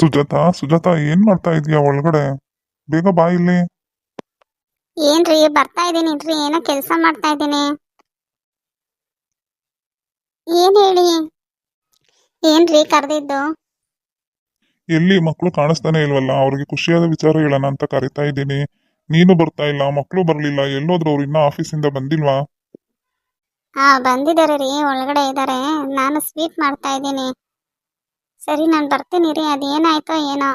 ಸುಜಾತ ಸುಜಾತ ಏನ್ ಮಾಡ್ತಾ ಇದೀಯಾ ಒಳಗಡೆ? ಬೇಗ ಬಾ ಇಲ್ಲಿ. ಏನ್ರಿ ಬರ್ತಾ ಇದೀನಿ ರೀ ಏನೋ ಕೆಲಸ ಮಾಡ್ತಾ ಇದ್ದೀನಿ. ಏನ್ ಹೇಳಿ? ಏನ್ರಿ ಕರೆದಿದ್ದು? ಎಲ್ಲಿ ಮಕ್ಕಳು ಕಾಣಿಸ್ತಾನೆ ಇಲ್ವಲ್ಲ ಅವ್ರಿಗೆ ಖುಷಿಯಾದ ವಿಚಾರ ಹೇಳೋಣ ಅಂತ ಕರಿತಾ ಇದ್ದೀನಿ. ನೀನು ಬರ್ತಾ ಇಲ್ಲ ಮಕ್ಕಳು ಬರ್ಲಿಲ್ಲ ಎಲ್ಲೋದ್ರು ಅವ್ರು ಇನ್ನ ಆಫೀಸಿಂದ ಬಂದಿಲ್ವಾ? ಹಾ ಬಂದಿದ್ದಾರೆ ರೀ ಒಳಗಡೆ ಇದ್ದಾರೆ. ನಾನು ಸ್ವೀಟ್ ಮಾಡ್ತಾ ಇದ್ದೀನಿ. ಸರಿ, ನಾನು ಬರ್ತೀನಿ ರೀ ಅದೇನಾಯ್ತೋ ಏನೋ.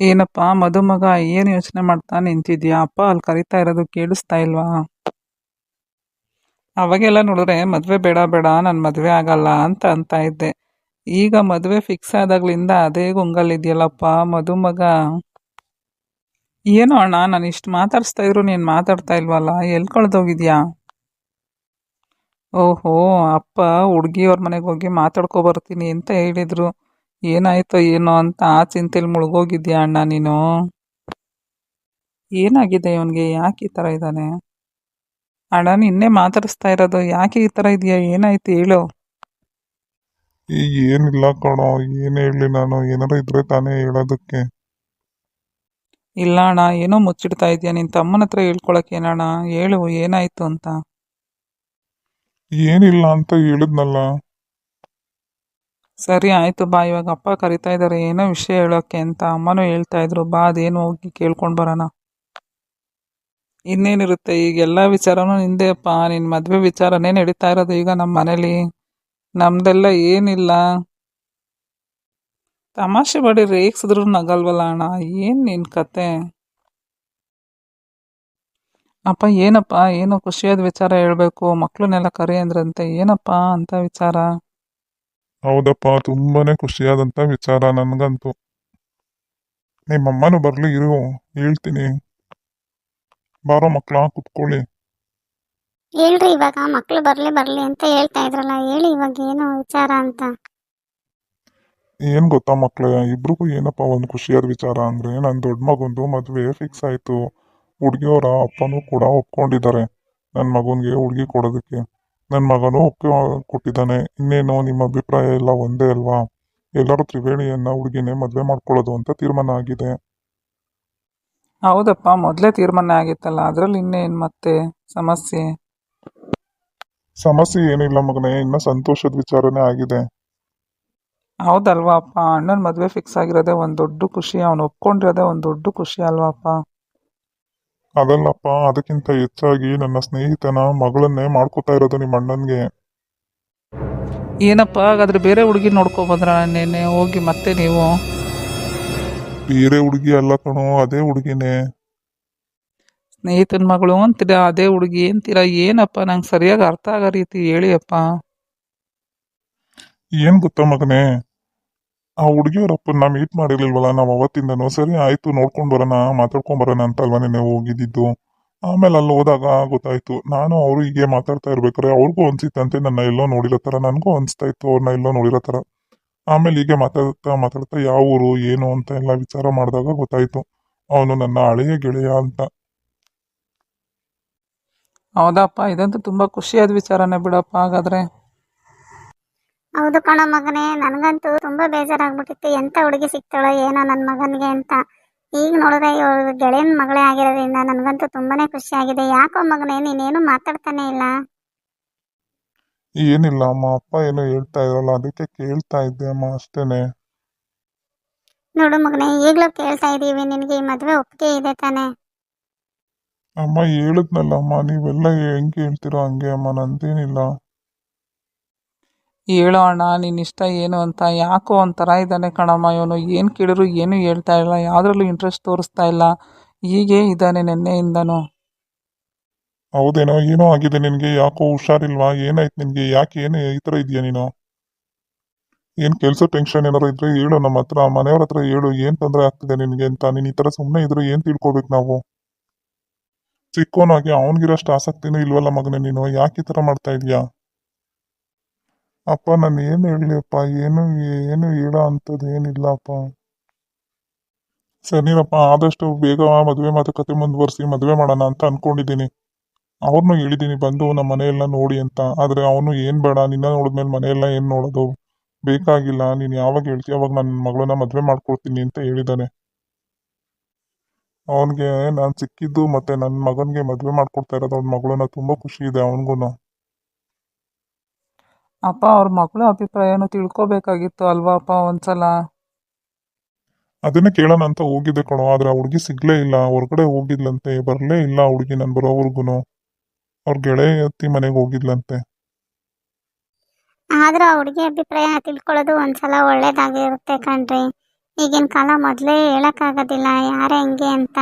ಏನಪ್ಪ, ಮದುಮಗ ಏನು ಯೋಚನೆ ಮಾಡ್ತಾ ನಿಂತಿದ್ಯಾ? ಅಪ್ಪ ಅಲ್ಲಿ ಕರಿತಾ ಇರೋದು ಕೇಳಿಸ್ತಾ ಇಲ್ವಾ? ಅವಾಗೆಲ್ಲ ನೋಡಿದ್ರೆ, ಮದುವೆ ಬೇಡ ಬೇಡ, ನಾನು ಮದುವೆ ಆಗಲ್ಲ ಅಂತ ಅಂತ ಇದ್ದೆ. ಈಗ ಮದುವೆ ಫಿಕ್ಸ್ ಆದಾಗ್ಲಿಂದ ಅದೇ ಗುಂಗಲ್ಲಿದೆಯಲ್ಲಪ್ಪ, ಮದುಮಗ. ಏನೋ ಅಣ್ಣ, ನಾನು ಇಷ್ಟು ಮಾತಾಡಿಸ್ತಾ ಇದ್ರು, ನೀನು ಮಾತಾಡ್ತಾ ಇಲ್ವಲ್ಲ? ಎಲ್ಲಿ ಕಳ್ದೋಗಿದ್ಯಾ ಓಹೋ ಅಪ್ಪ ಹುಡುಗಿಯವ್ರ ಮನೆಗೆ ಹೋಗಿ ಮಾತಾಡ್ಕೊ ಬರ್ತೀನಿ ಅಂತ ಹೇಳಿದ್ರು. ಏನಾಯ್ತೋ ಏನೋ ಅಂತ ಆ ಚಿಂತೆಲಿ ಮುಳುಗೋಗಿದ್ಯಾ ಅಣ್ಣ ನೀನು? ಏನಾಗಿದೆ ಇವನಿಗೆ? ಯಾಕೆ ಈ ಥರ ಇದ್ದಾನೆ? ಅಣ್ಣ ನಿನ್ನೆ ಮಾತಾಡಿಸ್ತಾ ಇರೋದು ಯಾಕೆ ಈ ಥರ ಇದೆಯಾ? ಏನಾಯ್ತು ಹೇಳು. ಏನಿಲ್ಲ ಕಣೋ ಏನ್ ಹೇಳಿ ನಾನು? ಏನಾರ ಇದ್ರೆ ತಾನೇ ಹೇಳೋದಕ್ಕೆ. ಇಲ್ಲ ಅಣ್ಣ ಏನೋ ಮುಚ್ಚಿಡ್ತಾ ಇದೆಯಾ? ನಿನ್ನ ತಮ್ಮನ ಹತ್ರ ಹೇಳ್ಕೊಳಕ್ಕೆ ಏನಣ್ಣ? ಹೇಳು ಏನಾಯ್ತು ಅಂತ. ಏನಿಲ್ಲ ಅಂತ ಹೇಳಿದ್ನಲ್ಲ. ಸರಿ ಆಯ್ತು ಬಾ, ಇವಾಗ ಅಪ್ಪ ಕರಿತಾ ಇದ್ದಾರೆ ಏನೋ ವಿಷಯ ಹೇಳೋಕ್ಕೆ ಅಂತ ಅಮ್ಮನೂ ಹೇಳ್ತಾ ಇದ್ರು. ಬಾ, ಅದೇನು ಹೋಗಿ ಕೇಳ್ಕೊಂಡು ಬರೋಣ. ಇನ್ನೇನಿರುತ್ತೆ, ಈಗ ಎಲ್ಲ ವಿಚಾರನೂ ಅಪ್ಪ. ನಿನ್ನ ಮದುವೆ ವಿಚಾರನೇ ನಡೀತಾ ಇರೋದು ಈಗ ನಮ್ಮ ಮನೇಲಿ. ನಮ್ದೆಲ್ಲ ಏನಿಲ್ಲ. ತಮಾಷೆ ಮಾಡಿ ರೇಗಿಸಿದ್ರು ನಗಲ್ವಲ್ಲ ಅಣ್ಣ, ಏನು ನಿನ್ನ ಕತೆ? ಅಪ್ಪ ಏನಪ್ಪ ಏನೋ ಖುಷಿಯಾದ ವಿಚಾರ ಹೇಳಬೇಕು ಮಕ್ಳನ್ನೆಲ್ಲ ಕರಿ ಅಂದ್ರಂತೆ ಏನಪ್ಪ ಅಂತ ವಿಚಾರ? ಹೌದಪ್ಪ ತುಂಬಾನೇ ಖುಷಿಯಾದಂತ ವಿಚಾರ ನನ್ಗಂತೂ. ನಿಮ್ಮಮ್ಮನೂ ಬರ್ಲಿ ಇರು ಹೇಳ್ತೀನಿ. ಬಾರೋ ಮಕ್ಕಳ ಕುತ್ಕೊಳ್ಳಿ. ಹೇಳ್ರಿ ಇವಾಗ ಮಕ್ಳು ಬರ್ಲಿ ಬರ್ಲಿ ಅಂತ ಹೇಳ್ತಾ ಇದ್ರಲ್ಲ ಹೇಳಿ ಇವಾಗ ಏನು ವಿಚಾರ ಅಂತ. ಏನು ಗೊತ್ತಾ ಮಕ್ಳೇ ಇಬ್ರಿಗೂ ಏನಪ್ಪ ಒಂದು ಖುಷಿಯಾದ ವಿಚಾರ ಅಂದ್ರೆ ನನ್ನ ದೊಡ್ಡ ಮಗಂದು ಮದುವೆ ಫಿಕ್ಸ್ ಆಯ್ತು. ಹುಡುಗಿಯವರ ಅಪ್ಪನೂ ಕೂಡ ಒಪ್ಕೊಂಡಿದ್ದಾರೆ. ನನ್ನ ಮಗನಿಗೆ ಹುಡುಗಿ ಕೊಡೋದಕ್ಕೆ. ನನ್ನ ಮಗನೂ ಒಪ್ಪಿಗೆ ಕೊಟ್ಟಿದ್ದಾನೆ. ಇನ್ನೇನು ನಿಮ್ಮ ಅಭಿಪ್ರಾಯ ಎಲ್ಲ ಒಂದೇ ಅಲ್ವಾ? ಎಲ್ಲರೂ ತ್ರಿವೇಣಿಯನ್ನ ಹುಡುಗಿನೇ ಮದುವೆ ಮಾಡ್ಕೊಳ್ಳೋದು ಅಂತ ತೀರ್ಮಾನ ಆಗಿದೆ. ಹೌದಪ್ಪ ಮೊದಲೇ ತೀರ್ಮಾನ ಆಗಿತ್ತಲ್ಲ ಅದರಲ್ಲಿ ಇನ್ನೇನು ಮತ್ತೆ ಸಮಸ್ಯೆ? ಸಮಸ್ಯೆ ಏನಿಲ್ಲ ಮಗನೇ ಇನ್ನ ಸಂತೋಷದ ವಿಚಾರನೇ ಆಗಿದೆ. ಹೌದಲ್ವಾ ಅಪ್ಪ ಅಣ್ಣನ ಮದುವೆ ಫಿಕ್ಸ್ ಆಗಿರೋದೇ ಒಂದು ದೊಡ್ಡ ಖುಷಿ ಅವನು ಒಪ್ಕೊಂಡಿರೋದೇ ಒಂದು ದೊಡ್ಡ ಖುಷಿ ಅಲ್ವಾ ಅಪ್ಪ ಅದಲ್ಲಪ್ಪ ಅದಕ್ಕಿಂತ ಹೆಚ್ಚಾಗಿ ನನ್ನ ಸ್ನೇಹಿತನ ಮಗಳನ್ನೇ ಮಾಡ್ಕೋತಾ ಇರೋದು ನಿಮ್ಮ ಅಣ್ಣನ್ಗೆ. ಏನಪ್ಪ ಹಾಗಾದ್ರೆ ಬೇರೆ ಹುಡುಗಿ ನೋಡ್ಕೊಬೋದ್ರ ನೆನ್ನೆ ಹೋಗಿ ಮತ್ತೆ ನೀವು. ಬೇರೆ ಹುಡುಗಿ ಅಲ್ಲ ಕಣೋ ಅದೇ ಹುಡುಗಿನೇ. ಸ್ನೇಹಿತನ ಮಗಳು ಅಂತೀರಾ ಅದೇ ಹುಡುಗಿ ಅಂತೀರಾ? ಏನಪ್ಪ ನಂಗೆ ಸರಿಯಾಗಿ ಅರ್ಥ ಆಗೋ ರೀತಿ ಹೇಳಿ ಅಪ್ಪ. ಏನ್ ಗೊತ್ತಾ ಮಗನೇ? ಆ ಹುಡುಗಿಯವರಪ್ಪನ್ನ ಮೀಟ್ ಮಾಡಿರ್ಲಿಲ್ವಲ್ಲ, ನಾವು ಅವತ್ತಿಂದನೂ ಸರಿ ಆಯ್ತು, ನೋಡ್ಕೊಂಡು ಬರೋಣ, ಮಾತಾಡ್ಕೊಂಡು ಬರೋಣ ಅಂತ ಅಲ್ವಾ ನೀವು ಹೋಗಿದ್ದಿದ್ದು ಆಮೇಲೆ ಅಲ್ಲಿ ಹೋದಾಗ ಗೊತ್ತಾಯ್ತು, ನಾನು ಅವರು ಹೀಗೆ ಮಾತಾಡ್ತಾ ಇರ್ಬೇಕಾರೆ ಅವ್ರಿಗೂ ಅನ್ಸಿತ್ತಂತೆ, ನನ್ನ ಎಲ್ಲೋ ನೋಡಿರೋ ಥರ, ನನಗೂ ಅನ್ಸ್ತಾ ಇತ್ತು ಅವ್ರನ್ನ ಎಲ್ಲೋ ನೋಡಿರೋ ಥರ. ಆಮೇಲೆ ಹೀಗೆ ಮಾತಾಡ್ತಾ ಮಾತಾಡ್ತಾ ಯಾವ ಊರು, ಏನು ಅಂತ ಎಲ್ಲ ವಿಚಾರ ಮಾಡಿದಾಗ ಗೊತ್ತಾಯ್ತು, ಅವನು ನನ್ನ ಹಳೆಯ ಗೆಳೆಯ ಅಂತ. ಹೌದಪ್ಪ, ಇದಂತೂ ತುಂಬಾ ಖುಷಿಯಾದ ವಿಚಾರನೇ ಬಿಡಪ್ಪ, ಹಾಗಾದ್ರೆ. ಹೌದು ಕಣೋ ಮಗನೇ ನನಗಂತೂ ತುಂಬಾ ಬೇಜಾರಾಗ್ಬಿಟ್ಟಿತ್ತು. ಎಂತ ಹುಡುಗಿ ಸಿಕ್ತಾಳೋ ಏನೋ ನನ್ನ ಮಗನಿಗೆ ಅಂತ. ಈಗ ನೋಡಿದ್ರೆ ಇವಳು ಗೆಳೆಯನ ಮಗಳೇ ಆಗಿರೋದ್ರಿಂದ ನನಗಂತೂ ತುಂಬಾನೇ ಖುಷಿ ಆಗಿದೆ. ಯಾಕೋ ಮಗನೇ ನೀನೇನು ಮಾತಾಡ್ತಾನೆ ಇಲ್ಲ? ಏನಿಲ್ಲ ಅಮ್ಮ ಅಪ್ಪ ಏನೋ ಹೇಳ್ತಾ ಇದ್ರಲ್ಲ ಅದಕ್ಕೆ ಕೇಳ್ತಾ ಇದ್ದೆ ಅಮ್ಮ ಅಷ್ಟೇನೆ. ನೋಡು ಮಗನೇ ಈಗಲೂ ಕೇಳ್ತಾ ಇದ್ದೀವಿ ನಿನಗೆ ಈ ಮದುವೆ ಒಪ್ಪಿಗೆ ಇದೆ ತಾನೆ? ಅಮ್ಮ ಹೇಳಿದ್ನಲ್ಲ ಅಮ್ಮ ನೀವೆಲ್ಲ ಹೆಂಗೆ ಹೇಳ್ತೀರೋ ಹಂಗೆ ಅಮ್ಮ ನಂದೇನಿಲ್ಲ. ಹೇಳೋ ಅಣ್ಣ ನಿನ್ನ ಇಷ್ಟ ಏನು ಅಂತ, ಯಾಕೋ ಒಂಥರ ಇದ್ದಾನೆ ಕಣಮ್ಮ ಇವನು, ಏನು ಕೇಳಿದ್ರು ಏನೂ ಹೇಳ್ತಾ ಇಲ್ಲ, ಯಾವುದ್ರಲ್ಲೂ ಇಂಟ್ರೆಸ್ಟ್ ತೋರಿಸ್ತಾ ಇಲ್ಲ, ಹೀಗೆ ಇದ್ದಾನೆ ನಿನ್ನೆಯಿಂದನೂ. ಹೌದೇನೋ, ಏನೋ ಆಗಿದೆ ನಿನಗೆ, ಯಾಕೋ ಹುಷಾರಿಲ್ವಾ, ಏನಾಯ್ತು ನಿನಗೆ, ಯಾಕೆ, ಏನು ಈ ಥರ ಇದೆಯಾ ನೀನು? ಏನು ಕೆಲಸ ಟೆನ್ಷನ್ ಏನಾರು ಇದ್ರೆ ಹೇಳು, ನಮ್ಮ ಹತ್ರ, ಮನೆಯವ್ರ ಹತ್ರ ಹೇಳು, ಏನು ತೊಂದರೆ ಆಗ್ತಿದೆ ನಿನಗೆ ಅಂತ, ನೀನು ಈ ಥರ ಸುಮ್ಮನೆ ಇದ್ರೆ ಏನು ತಿಳ್ಕೊಬೇಕು ನಾವು? ಚಿಕ್ಕೋನಾಗಿ ಅವನಿಗಿರೋಷ್ಟು ಆಸಕ್ತಿನೂ ಇಲ್ವಲ್ಲ ಮಗನೇ ನೀನು, ಯಾಕೆ ಈ ಥರ ಮಾಡ್ತಾ ಇದೀಯಾ? ಅಪ್ಪ, ನಾನು ಏನು ಹೇಳಲಿಯಪ್ಪ ಏನು ಏನು ಹೇಳೋ ಅಂಥದ್ದು ಏನಿಲ್ಲಪ್ಪ ಸರಿನಪ್ಪ, ಆದಷ್ಟು ಬೇಗ ಮದುವೆ ಮಾತುಕತೆ ಮುಂದುವರಿಸಿ, ಮದುವೆ ಮಾಡೋಣ ಅಂತ ಅನ್ಕೊಂಡಿದ್ದೀನಿ. ಅವ್ರನ್ನೂ ಹೇಳಿದ್ದೀನಿ, ಬಂದು ನಮ್ಮ ಮನೆಯೆಲ್ಲ ನೋಡಿ ಅಂತ. ಆದರೆ ಅವನು ಏನು ಬೇಡ, ನಿನ್ನ ನೋಡಿದ್ಮೇಲೆ ಮನೆಯೆಲ್ಲ ಏನು ನೋಡೋದು? ಬೇಕಾಗಿಲ್ಲ, ನೀನು ಯಾವಾಗ ಹೇಳ್ತೀಯ ಅವಾಗ ನನ್ನ ಮಗಳನ್ನ ಮದುವೆ ಮಾಡ್ಕೊಳ್ತೀನಿ ಅಂತ ಹೇಳಿದ್ದಾನೆ. ಅವನಿಗೆ ನಾನು ಸಿಕ್ಕಿದ್ದು ಮತ್ತೆ ನನ್ನ ಮಗನಿಗೆ ಮದುವೆ ಮಾಡ್ಕೊಡ್ತಾ ಇರೋದು, ಅವ್ನ ಮಗಳನ್ನ ತುಂಬ ಖುಷಿ ಇದೆ ಅವನಿಗೂ ಅಪ್ಪ ಅವ್ರ ಮಕ್ಕಳ ಅಭಿಪ್ರಾಯನೂ ತಿಳ್ಕೊಬೇಕಾಗಿತ್ತು ಅಲ್ವಾ ಅಪ್ಪ ಒಂದ್ಸಲ? ಅದನ್ನೇ ಕೇಳೋಣ ಅಂತ ಹೋಗಿದ್ದೆ ಕಣೋ ಆದ್ರೆ ಆ ಹುಡುಗಿ ಸಿಗ್ಲೇ ಇಲ್ಲ. ಹೊರಗಡೆ ಹೋಗಿದ್ಲಂತೆ ಬರಲೇ ಇಲ್ಲ ಆ ಹುಡುಗಿ ನಾನು ಬರೋವರ್ಗುನು. ಅವ್ರ ಗೆಳೆಯತ್ತಿ ಮನೆಗೆ ಹೋಗಿದ್ಲಂತೆ. ಆದ್ರೂ ಆ ಹುಡುಗಿ ಅಭಿಪ್ರಾಯ ತಿಳ್ಕೊಳ್ಳೋದು ಒಂದ್ಸಲ ಒಳ್ಳೇದಾಗಿರುತ್ತೆ ಕಣ್ರಿ. ಈಗಿನ ಕಾಲ ಮೊದಲೇ ಹೇಳೋಕ್ಕಾಗೋದಿಲ್ಲ ಯಾರು ಹೆಂಗೆ ಅಂತ.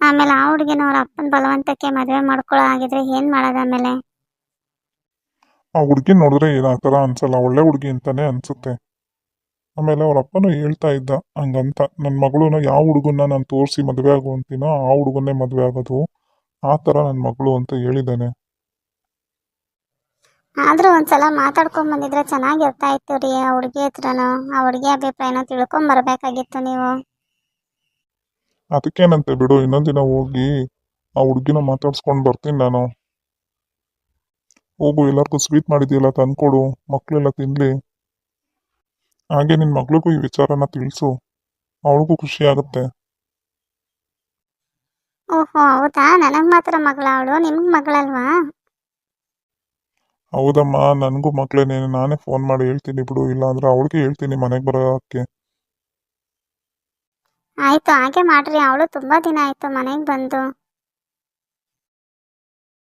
ಆಮೇಲೆ ಆ ಹುಡುಗಿನ ಅವ್ರ ಅಪ್ಪನ ಬಲವಂತಕ್ಕೆ ಮದುವೆ ಮಾಡ್ಕೊಳ್ಳೋ ಆಗಿದ್ರೆ ಏನ್ ಮಾಡೋದು ಆಮೇಲೆ? ಆ ಹುಡುಗಿ ನೋಡಿದ್ರೆ ಏನು ಆ ಥರ ಅನ್ಸಲ್ಲ ಒಳ್ಳೆ ಹುಡುಗಿ ಅಂತಾನೆ ಅನ್ಸುತ್ತೆ. ಆಮೇಲೆ ಅವ್ರ ಅಪ್ಪನೂ ಹೇಳ್ತಾ ಇದ್ದ ಹಂಗಂತ ನನ್ನ ಮಗಳನ್ನ ಯಾವ ಹುಡುಗನ್ನ ನಾನು ತೋರಿಸಿ ಮದುವೆ ಆಗು ಅಂತೀನೋ ಆ ಹುಡುಗನ್ನೇ ಮದುವೆ ಆಗೋದು. ಆ ಥರ ನನ್ನ ಮಗಳು ಅಂತ ಹೇಳಿದ್ದಾನೆ ಆದ್ರೂ ಒಂದ್ಸಲ ಮಾತಾಡ್ಕೊಂಡ್ ಬಂದಿದ್ರೆ ಚೆನ್ನಾಗಿರ್ತಾ ಇತ್ತು ರೀ ಆ ಹುಡುಗಿ ಹತ್ರನು. ಆ ಹುಡುಗಿ ಅಭಿಪ್ರಾಯನ ತಿಳ್ಕೊಂಡ್ ಬರ್ಬೇಕಾಗಿತ್ತು ನೀವು. ಅದಕ್ಕೇನಂತೆ ಬಿಡು ಇನ್ನೊಂದಿನ ಹೋಗಿ ಆ ಹುಡುಗಿನ ಮಾತಾಡ್ಸ್ಕೊಂಡು ಬರ್ತೀನಿ ನಾನು. ಹೋಗು ಎಲ್ಲರಿಗೂ ಸ್ವೀಟ್ ಮಾಡಿದೆಯಲ್ಲ ತಂದ್ಕೊಡು ಮಕ್ಕಳೆಲ್ಲ ತಿನ್ಲಿ. ಹಾಗೆ ನಿನ್ನ ಮಗಳಿಗೂ ಈ ವಿಚಾರನ ತಿಳಿಸು. ಅವಳಿಗೂ ಖುಷಿ ಆಗುತ್ತೆ. ಓಹೋ ಹೌದಾ? ನನಗ್ ಮಾತ್ರ ಮಗಳ ಅವಳು ನಿಮ್ಗ್ ಮಗಳಲ್ವಾ? ಹೌದಮ್ಮ ನನಗೂ ಮಕ್ಕಳೇನೆ ನಾನೇ ಫೋನ್ ಮಾಡಿ ಹೇಳ್ತೀನಿ ಬಿಡು ಇಲ್ಲಾಂದ್ರೆ ಅವಳಿಗೆ ಹೇಳ್ತೀನಿ ಮನೆಗೆ ಬರೋಕ್ಕೆ. ಆಯ್ತು ಹಾಗೆ ಮಾಡ್ರಿ ಅವಳು ತುಂಬಾ ದಿನ ಆಯ್ತು ಮನೆಗೆ ಬಂದು.